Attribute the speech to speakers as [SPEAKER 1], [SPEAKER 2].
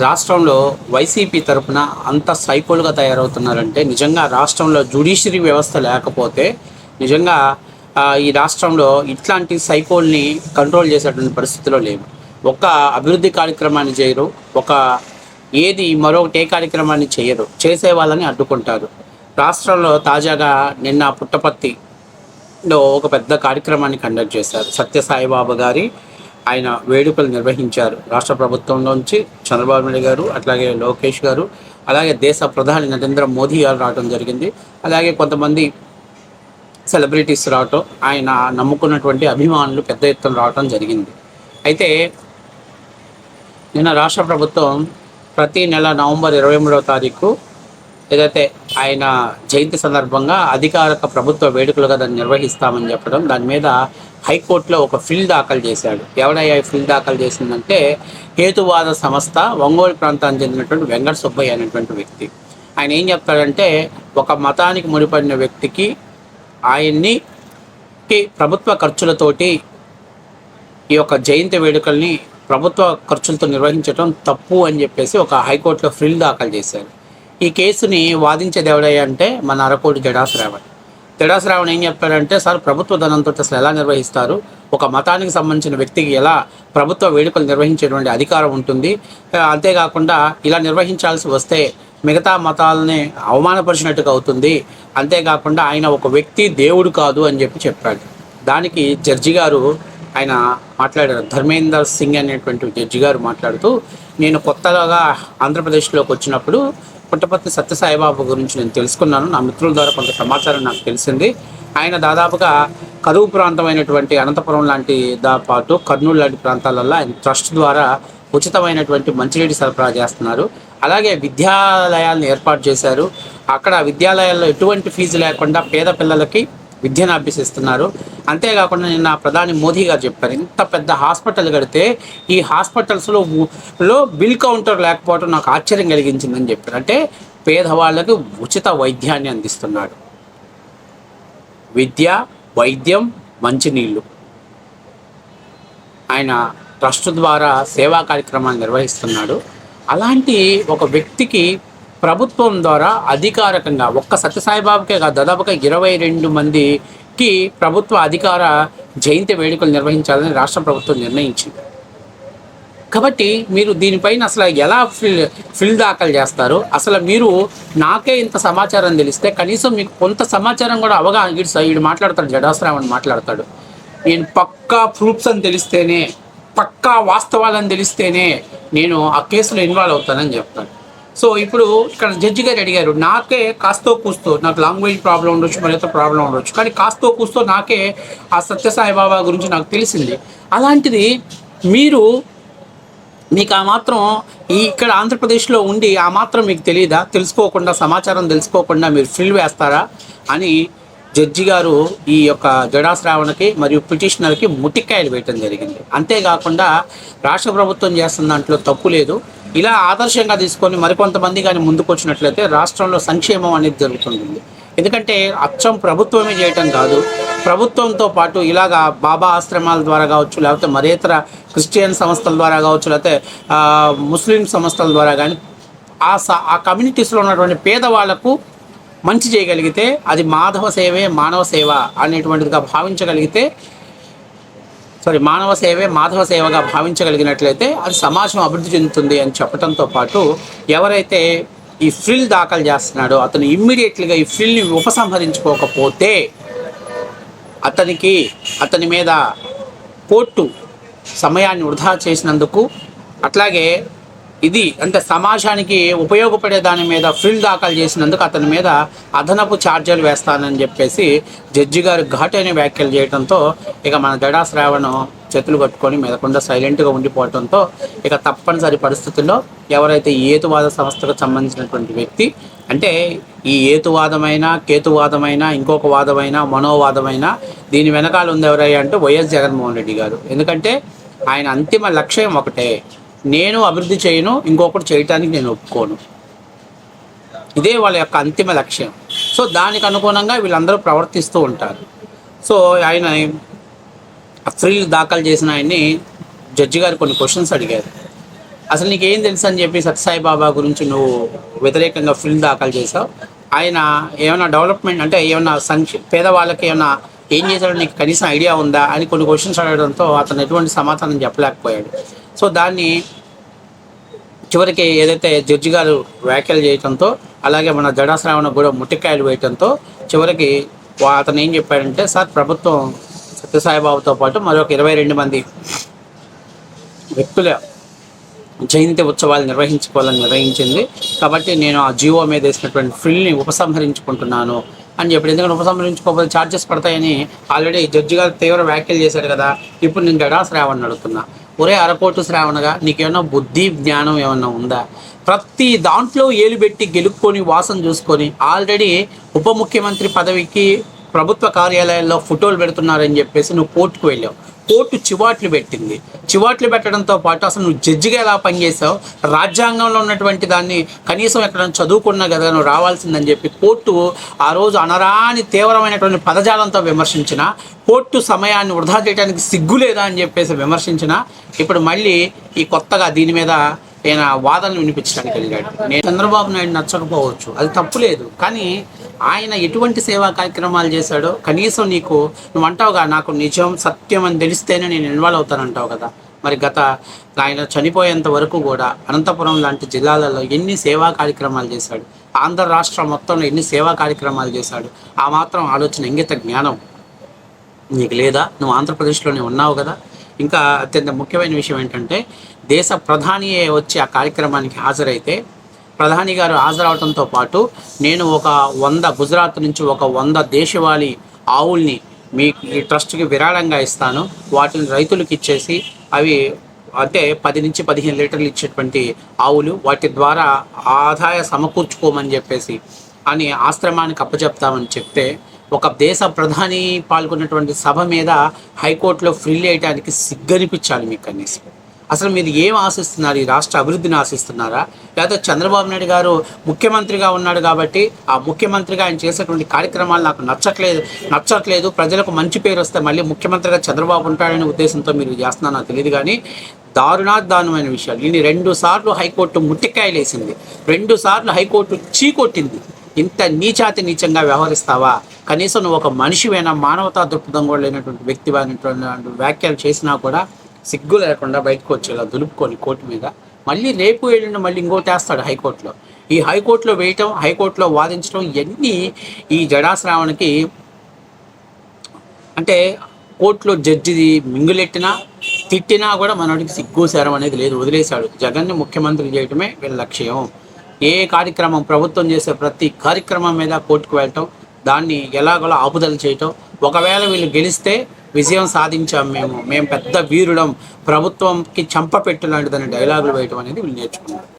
[SPEAKER 1] రాష్ట్రంలో వైసీపీ తరఫున అంత సైకోలుగా తయారవుతున్నారంటే నిజంగా రాష్ట్రంలో జ్యుడిషియరీ వ్యవస్థ లేకపోతే నిజంగా ఈ రాష్ట్రంలో ఇట్లాంటి సైకోల్ని కంట్రోల్ చేసేటువంటి పరిస్థితిలో లేవు. ఒక అభివృద్ధి కార్యక్రమాన్ని చేయరు ఒక ఏది మరొకటి ఏ కార్యక్రమాన్ని చేయరు చేసే వాళ్ళని అడ్డుకుంటారు. రాష్ట్రంలో తాజాగా నిన్న పుట్టపర్తిలో ఒక పెద్ద కార్యక్రమాన్ని కండక్ట్ చేశారు సత్యసాయిబాబు గారి ఆయన వేడుకలు నిర్వహించారు. రాష్ట్ర ప్రభుత్వం నుంచి చంద్రబాబు నాయుడు గారు అట్లాగే లోకేష్ గారు అలాగే దేశ ప్రధాని నరేంద్ర మోదీ గారు రావడం జరిగింది. అలాగే కొంతమంది సెలబ్రిటీస్ రావటం ఆయన నమ్ముకున్నటువంటి అభిమానులు పెద్ద ఎత్తున రావటం జరిగింది. అయితే నిన్న రాష్ట్ర ప్రభుత్వం ప్రతి నెల నవంబర్ ఇరవై మూడవ తారీఖు ఏదైతే ఆయన జయంతి సందర్భంగా అధికారిక ప్రభుత్వ వేడుకలుగా దాన్ని నిర్వహిస్తామని చెప్పడం దాని మీద హైకోర్టులో ఒక ఫిల్ దాఖలు చేశాడు. ఎవడయ్యా ఫిల్ దాఖలు చేసిందంటే హేతువాద సంస్థ ఒంగోలు ప్రాంతానికి చెందినటువంటి వెంకట సుబ్బయ్య అనేటువంటి వ్యక్తి. ఆయన ఏం చెప్తాడంటే ఒక మతానికి ముడిపడిన వ్యక్తికి ఆయన్ని ప్రభుత్వ ఖర్చులతోటి ఈ యొక్క జయంతి వేడుకల్ని ప్రభుత్వ ఖర్చులతో నిర్వహించడం తప్పు అని చెప్పేసి ఒక హైకోర్టులో ఫిల్ దాఖలు చేశారు. ఈ కేసుని వాదించేది ఎవడయ్యా అంటే మన అరకోటి జడాశ్రావణ్. జడాశ్రావణ్ ఏం చెప్పారంటే సార్ ప్రభుత్వ ధనంతో అసలు ఎలా నిర్వహిస్తారు? ఒక మతానికి సంబంధించిన వ్యక్తికి ఎలా ప్రభుత్వ వేడుకలు నిర్వహించేటువంటి అధికారం ఉంటుంది? అంతేకాకుండా ఇలా నిర్వహించాల్సి వస్తే మిగతా మతాలని అవమానపరిచినట్టుగా అవుతుంది. అంతేకాకుండా ఆయన ఒక వ్యక్తి దేవుడు కాదు అని చెప్పి చెప్పాడు. దానికి జడ్జి గారు ఆయన మాట్లాడారు. ధర్మేందర్ సింగ్ అనేటువంటి జడ్జి గారు మాట్లాడుతూ నేను కొత్తగా ఆంధ్రప్రదేశ్లోకి వచ్చినప్పుడు పుట్టపర్తి సత్యసాయిబాబు గురించి నేను తెలుసుకున్నాను. నా మిత్రుల ద్వారా కొంత సమాచారం నాకు తెలిసింది. ఆయన దాదాపుగా కరువు ప్రాంతమైనటువంటి అనంతపురం లాంటి దా పాటు కర్నూలు లాంటి ప్రాంతాలలో ఆయన ట్రస్ట్ ద్వారా ఉచితమైనటువంటి మంచినీటి సరఫరా చేస్తున్నారు. అలాగే విద్యాలయాలను ఏర్పాటు చేశారు. అక్కడ విద్యాలయాల్లో ఎటువంటి ఫీజు లేకుండా పేద పిల్లలకి విద్యను అభ్యసిస్తున్నారు. అంతేకాకుండా నిన్న ప్రధాని మోదీ గారు చెప్పారు ఇంత పెద్ద హాస్పిటల్ కడితే ఈ హాస్పిటల్స్లో లో బిల్ కౌంటర్ లేకపోవడం నాకు ఆశ్చర్యం కలిగించిందని చెప్పారు. అంటే పేదవాళ్ళకు ఉచిత వైద్యాన్ని అందిస్తున్నాడు. విద్య వైద్యం మంచినీళ్ళు. ఆయన ట్రస్ట్ ద్వారా సేవా కార్యక్రమాన్ని నిర్వహిస్తున్నాడు. అలాంటి ఒక వ్యక్తికి ప్రభుత్వం ద్వారా అధికారికంగా ఒక్క సత్యసాయిబాబుకే కాదు దాదాపుగా ఇరవై రెండు మంది కి ప్రభుత్వ అధికార జయంతి వేడుకలు నిర్వహించాలని రాష్ట్ర ప్రభుత్వం నిర్ణయించింది. కాబట్టి మీరు దీనిపైన అసలు ఎలా ఫిల్ ఫిల్ దాఖలు చేస్తారు? అసలు మీరు నాకే ఇంత సమాచారం తెలిస్తే కనీసం మీకు కొంత సమాచారం కూడా అవగాహన వీడు స- వీడు మాట్లాడతాడు జడాశ్రావణ్ మాట్లాడతాడు. నేను పక్కా ప్రూఫ్స్ అని తెలిస్తేనే పక్కా వాస్తవాలని తెలిస్తేనే నేను ఆ కేసులో ఇన్వాల్వ్ అవుతానని చెప్తాను. సో ఇప్పుడు ఇక్కడ జడ్జి గారు అడిగారు నాకే కాస్తో కూస్తో నాకు లాంగ్వేజ్ ప్రాబ్లం ఉండొచ్చు మరింత ప్రాబ్లం ఉండొచ్చు కానీ కాస్తో కూస్తో నాకే ఆ సత్యసాయి బాబా గురించి నాకు తెలిసింది. అలాంటిది మీరు మీకు ఆ మాత్రం ఈ ఇక్కడ ఆంధ్రప్రదేశ్లో ఉండి ఆ మాత్రం మీకు తెలియదా తెలుసుకోకుండా సమాచారం తెలుసుకోకుండా మీరు ఫిల్ వేస్తారా? అని జడ్జి గారు ఈ యొక్క జడాశ్రావణకి మరియు పిటిషనర్కి ముట్టికాయలు వేయటం జరిగింది. అంతేకాకుండా రాష్ట్ర ప్రభుత్వం చేస్తున్న దాంట్లో తప్పు లేదు. ఇలా ఆదర్శంగా తీసుకొని మరికొంతమంది కానీ ముందుకు వచ్చినట్లయితే రాష్ట్రంలో సంక్షేమం అనేది జరుగుతుంది ఎందుకంటే అచ్చం ప్రభుత్వమే చేయటం కాదు. ప్రభుత్వంతో పాటు ఇలాగా బాబా ఆశ్రమాల ద్వారా కావచ్చు లేకపోతే మరేతర క్రిస్టియన్ సంస్థల ద్వారా కావచ్చు లేకపోతే ముస్లిం సంస్థల ద్వారా కానీ ఆ స- ఆ కమ్యూనిటీస్లో ఉన్నటువంటి పేదవాళ్ళకు మంచి చేయగలిగితే అది మాధవ సేవే మానవ సేవ అనేటువంటిదిగా భావించగలిగితే సారీ మానవ సేవే మాధవ సేవగా భావించగలిగినట్లయితే అది సమాజం అభివృద్ధి చెందుతుంది అని చెప్పడంతో పాటు ఎవరైతే ఈ ఫ్రిల్ దాఖలు చేస్తున్నాడో అతను ఇమ్మీడియట్లీగా ఈ ఫ్రిల్ని ఉపసంహరించుకోకపోతే అతనికి అతని మీద కోర్టు సమయాన్ని వృధా చేసినందుకు అట్లాగే ఇది అంటే సమాజానికి ఉపయోగపడే దాని మీద ఫిల్ దాఖలు చేసినందుకు అతని మీద అదనపు ఛార్జీలు వేస్తానని చెప్పేసి జడ్జి గారు ఘాటైన వ్యాఖ్యలు చేయడంతో ఇక మన దడా శ్రావణం చేతులు కట్టుకొని మెదకుండా సైలెంట్గా ఉండిపోవడంతో ఇక తప్పనిసరి పరిస్థితుల్లో ఎవరైతే ఈ ఏతువాద సంస్థకు సంబంధించినటువంటి వ్యక్తి అంటే ఈ ఏతువాదమైన కేతువాదమైన ఇంకొక వాదమైన మనోవాదమైన దీని వెనకాల ఉంది ఎవరయ్యా అంటే వైఎస్ జగన్మోహన్ రెడ్డి గారు. ఎందుకంటే ఆయన అంతిమ లక్ష్యం ఒకటే నేను అభివృద్ధి చేయను ఇంకొకటి చేయటానికి నేను ఒప్పుకోను. ఇదే వాళ్ళ యొక్క అంతిమ లక్ష్యం. సో దానికి అనుగుణంగా వీళ్ళందరూ ప్రవర్తిస్తూ ఉంటారు. సో ఆయన అఫ్రీల్ దాఖలు చేసిన ఆయన్ని జడ్జి గారు కొన్ని క్వశ్చన్స్ అడిగారు. అసలు నీకేం తెలుసు అని చెప్పి సత్యసాయి బాబా గురించి నువ్వు వ్యతిరేకంగా ఫిల్ దాఖలు చేసావు ఆయన ఏమైనా డెవలప్మెంట్ అంటే ఏమైనా సంక్ష పేదవాళ్ళకి ఏమైనా ఏం చేశాడో నీకు కనీసం ఐడియా ఉందా అని కొన్ని క్వశ్చన్స్ అడగడంతో అతను ఎటువంటి సమాధానం చెప్పలేకపోయాడు. సో దాన్ని చివరికి ఏదైతే జడ్జి గారు వ్యాఖ్యలు చేయడంతో అలాగే మన జడాశ్రావణ కూడా ముట్టికాయలు వేయటంతో చివరికి అతను ఏం చెప్పాడంటే సార్ ప్రభుత్వం సత్యసాయిబాబుతో పాటు మరొక ఇరవై రెండు మంది వ్యక్తుల జయంతి ఉత్సవాలు నిర్వహించుకోవాలని నిర్వహించింది కాబట్టి నేను ఆ జియో మీద వేసినటువంటి ఫిల్ని ఉపసంహరించుకుంటున్నాను అని చెప్పి ఎందుకంటే ఉపసంహరించుకోకపోతే ఛార్జెస్ పడతాయని ఆల్రెడీ జడ్జి గారు తీవ్ర వ్యాఖ్యలు చేశారు కదా. ఇప్పుడు నేను జడాశ్రావణ్ అడుగుతున్నా. ఒరే అరకోటు శ్రావణగా నీకేమన్నా బుద్ధి జ్ఞానం ఏమన్నా ఉందా? ప్రతి దాంట్లో ఏలుబెట్టి గెలుపుకొని గెలుక్కొని వాసన చూసుకొని ఆల్రెడీ ఉప ముఖ్యమంత్రి పదవికి ప్రభుత్వ కార్యాలయాల్లో ఫోటోలు పెడుతున్నారని చెప్పేసి నువ్వు కోర్టుకు వెళ్ళావు. కోర్టు చివాట్లు పెట్టింది. చివాట్లు పెట్టడంతో పాటు అసలు నువ్వు జడ్జిగా ఎలా పనిచేసావు రాజ్యాంగంలో ఉన్నటువంటి దాన్ని కనీసం ఎక్కడ చదువుకున్నా కదా నువ్వు రావాల్సిందని చెప్పి కోర్టు ఆ రోజు అనరాని తీవ్రమైనటువంటి పదజాలంతో విమర్శించిన కోర్టు సమయాన్ని వృధా చేయడానికి సిగ్గు లేదా అని చెప్పేసి విమర్శించిన ఇప్పుడు మళ్ళీ ఈ కొత్తగా దీని మీద ఈయన వాదనలు వినిపించడానికి వెళ్ళాడు. నేను చంద్రబాబు నాయుడు నచ్చకపోవచ్చు. అది తప్పు లేదు. కానీ ఆయన ఎటువంటి సేవా కార్యక్రమాలు చేశాడో కనీసం నీకు నువ్వు అంటావుగా నాకు నిజం సత్యం అని తెలిస్తేనే నేను ఇన్వాల్వ్ అవుతానంటావు కదా. మరి గత ఆయన చనిపోయేంత వరకు కూడా అనంతపురం లాంటి జిల్లాలలో ఎన్ని సేవా కార్యక్రమాలు చేశాడు? ఆంధ్ర రాష్ట్రం మొత్తంలో ఎన్ని సేవా కార్యక్రమాలు చేశాడు? ఆ మాత్రం ఆలోచన ఇంగిత జ్ఞానం. నీకు లేదా? నువ్వు ఆంధ్రప్రదేశ్లోనే ఉన్నావు కదా. ఇంకా అత్యంత ముఖ్యమైన విషయం ఏంటంటే దేశ ప్రధాని వచ్చి ఆ కార్యక్రమానికి హాజరైతే ప్రధాని గారు హాజరవడంతో పాటు నేను ఒక వంద గుజరాత్ నుంచి ఒక వంద దేశవాళీ ఆవుల్ని మీ ఈ ట్రస్ట్కి విరాళంగా ఇస్తాను. వాటిని రైతులకు ఇచ్చేసి అవి అంటే పది నుంచి పదిహేను లీటర్లు ఇచ్చేటువంటి ఆవులు వాటి ద్వారా ఆదాయ సమకూర్చుకోమని చెప్పేసి అని ఆశ్రమానికి అప్పచెప్తామని చెప్తే ఒక దేశ ప్రధాని పాల్గొన్నటువంటి సభ మీద హైకోర్టులో ఫ్రిల్ వేయడానికి సిగ్గనిపించాలి మీకు కనీసం. అసలు మీరు ఏం ఆశిస్తున్నారు? ఈ రాష్ట్ర అభివృద్ధిని ఆశిస్తున్నారా? లేకపోతే చంద్రబాబు నాయుడు గారు ముఖ్యమంత్రిగా ఉన్నాడు కాబట్టి ఆ ముఖ్యమంత్రిగా ఆయన చేసేటువంటి కార్యక్రమాలు నాకు నచ్చట్లేదు నచ్చట్లేదు. ప్రజలకు మంచి పేరు వస్తే మళ్ళీ ముఖ్యమంత్రిగా చంద్రబాబు ఉంటాడనే ఉద్దేశంతో మీరు చేస్తున్నారో. తెలియదు కానీ దారుణాదారుణమైన విషయాలు. దీన్ని రెండు సార్లు హైకోర్టు ముట్టికాయలు వేసింది రెండు సార్లు హైకోర్టు చీకొట్టింది. ఇంత నీచాతి నీచంగా వ్యవహరిస్తావా? కనీసం నువ్వు ఒక మనిషివైనా మానవతా దృక్పథం కూడా లేనటువంటి వ్యక్తి అనేటువంటి వ్యాఖ్యలు చేసినా కూడా సిగ్గు లేకుండా బయటకు వచ్చేలా దులుపుకొని కోర్టు మీద. మళ్ళీ రేపు ఎల్లుండి మళ్ళీ ఇంకోటి వేస్తాడు హైకోర్టులో. ఈ హైకోర్టులో వేయటం హైకోర్టులో వాదించడం ఇవన్నీ ఈ జడాశ్రావణకి అంటే కోర్టులో జడ్జిది మింగులెట్టినా తిట్టినా కూడా మనోడికి సిగ్గు శరం అనేది లేదు. వదిలేశాడు. జగన్ని ముఖ్యమంత్రి చేయడమే వీళ్ళ లక్ష్యం. ఏ కార్యక్రమం ప్రభుత్వం చేసే ప్రతి కార్యక్రమం మీద కోర్టుకు వెళ్ళటం దాన్ని ఎలాగోలా ఆపుదల చేయటం. ఒకవేళ వీళ్ళు గెలిస్తే విజయం సాధించాం మేము. మేము పెద్ద వీరుడం ప్రభుత్వంకి చంప లాంటిదని డైలాగులు వేయటం అనేది వీళ్ళు నేర్చుకున్నారు.